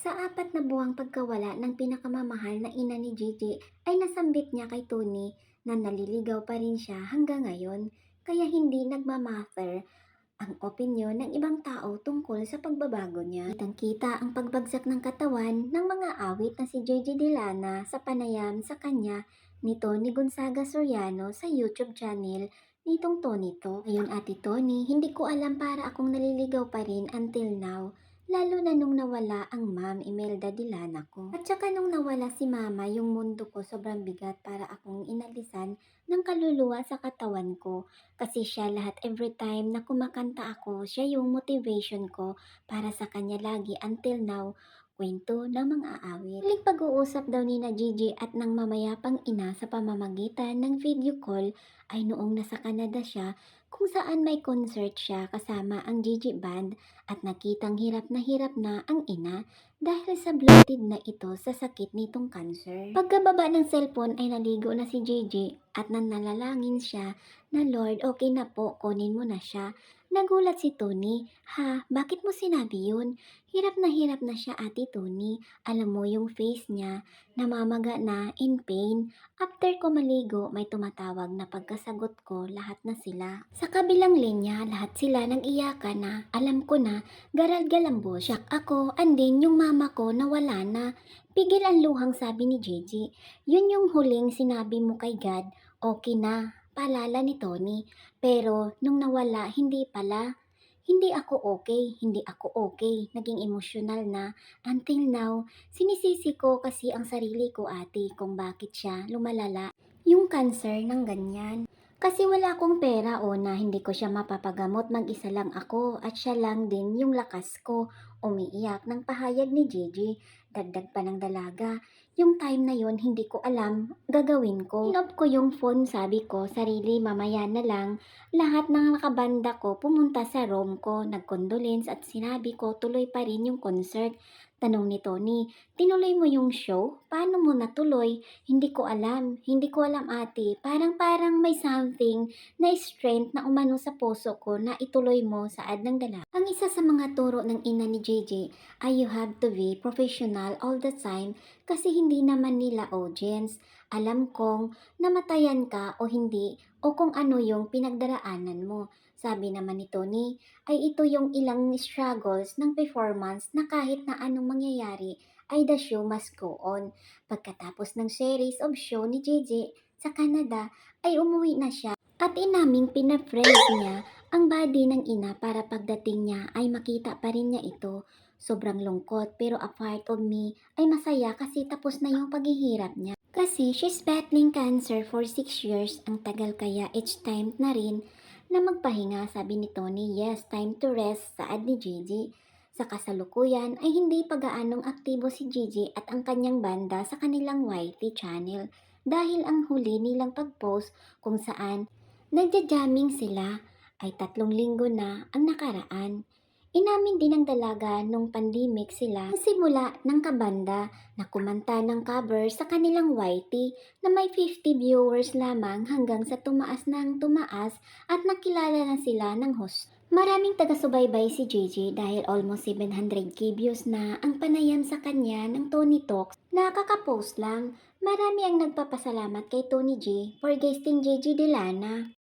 Sa apat na buwang pagkawala ng pinakamamahal na ina ni Gigi ay nasambit niya kay Tony na naliligaw pa rin siya hanggang ngayon kaya hindi nagmamatter ang opinyon ng ibang tao tungkol sa pagbabago niya. Kitang-kita ang pagbagsak ng katawan ng mga awit na si Gigi Delana sa panayam sa kanya ni Tony Gonzaga Soriano sa YouTube channel nitong Tony to. Ayun ate Tony, hindi ko alam para akong naliligaw pa rin until now. Lalo na nung nawala ang ma'am Imelda Dilana ko. At saka nung nawala si mama, yung mundo ko sobrang bigat para akong inalisan ng kaluluwa sa katawan ko. Kasi siya lahat every time na kumakanta ako, siya yung motivation ko para sa kanya lagi until now kwento ng mga aawit. Huling pag-uusap daw ni na Gigi at ng mamayapang ina sa pamamagitan ng video call ay noong nasa Canada siya kung saan may concert siya kasama ang Gigi Band at nakitang hirap na hirap na ang ina dahil sa bloated na ito sa sakit nitong cancer. Pagkababa ng cellphone ay naligo na si Gigi at nanalangin siya na Lord, okay na po, kunin mo na siya. Nagulat si Tony, ha, bakit mo sinabi yun? Hirap na hirap na siya ate Tony. Alam mo yung face niya, namamaga na, in pain. After ko maligo, may tumatawag na pagkasagot ko, lahat na sila. Sa kabilang linya, lahat sila nang iyakan na, alam ko na, garal-galambo. Shock ako, and then yung mama ko nawala na. Pigil ang luhang sabi ni Gigi. Yun yung huling sinabi mo kay God, okay na, paalala ni Tony. Pero nung nawala, hindi pala. Hindi ako okay, hindi ako okay. Naging emosyonal na. Until now, sinisisi ko kasi ang sarili ko ate kung bakit siya lumalala yung cancer ng ganyan. Kasi wala akong pera o na hindi ko siya mapapagamot mag-isa lang ako at siya lang din yung lakas ko. Umiiyak ng pahayag ni Gigi. Dagdag pa ng dalaga. Yung time na yon hindi ko alam gagawin ko. Inop ko yung phone sabi ko sarili mamaya na lang. Lahat ng nakabanda ko pumunta sa room ko. Nag-condolence at sinabi ko tuloy pa rin yung concert. Tanong ni Tony, tinuloy mo yung show? Paano mo natuloy? Hindi ko alam. Hindi ko alam ate. Parang-parang may something na strength na umano sa puso ko na ituloy mo saad ng dala. Ang isa sa mga turo ng ina ni JJ ay you have to be professional all the time kasi hindi naman nila audience. Alam kong namatayan ka o hindi o kung ano yung pinagdaraanan mo. Sabi naman ni Tony, ay ito yung ilang struggles ng performance na kahit na anong mangyayari ay the show must go on. Pagkatapos ng series of show ni JJ sa Canada ay umuwi na siya at inaming pinafreeze niya ang body ng ina para pagdating niya ay makita pa rin niya ito. Sobrang lungkot pero a part of me ay masaya kasi tapos na yung paghihirap niya. Kasi she's battling cancer for 6 years. Ang tagal kaya each time na rin na magpahinga sabi ni Tony. Yes, time to rest saad ni Gigi. Sa kasalukuyan ay hindi pa gaanong aktibo si Gigi at ang kanyang banda sa kanilang YT channel dahil ang huli nilang pag-post kung saan nagja-jamming sila ay tatlong linggo na ang nakaraan. Inamin din ng dalaga nung pandemic sila simula ng kabanda na kumanta ng cover sa kanilang YT na may 50 viewers lamang hanggang sa tumaas ng tumaas at nakilala na sila ng host. Maraming taga-subaybay si JJ dahil almost 700k views na ang panayam sa kanya ng Tony Talks na kakapost lang. Marami ang nagpapasalamat kay Tony G for guesting JJ Delana.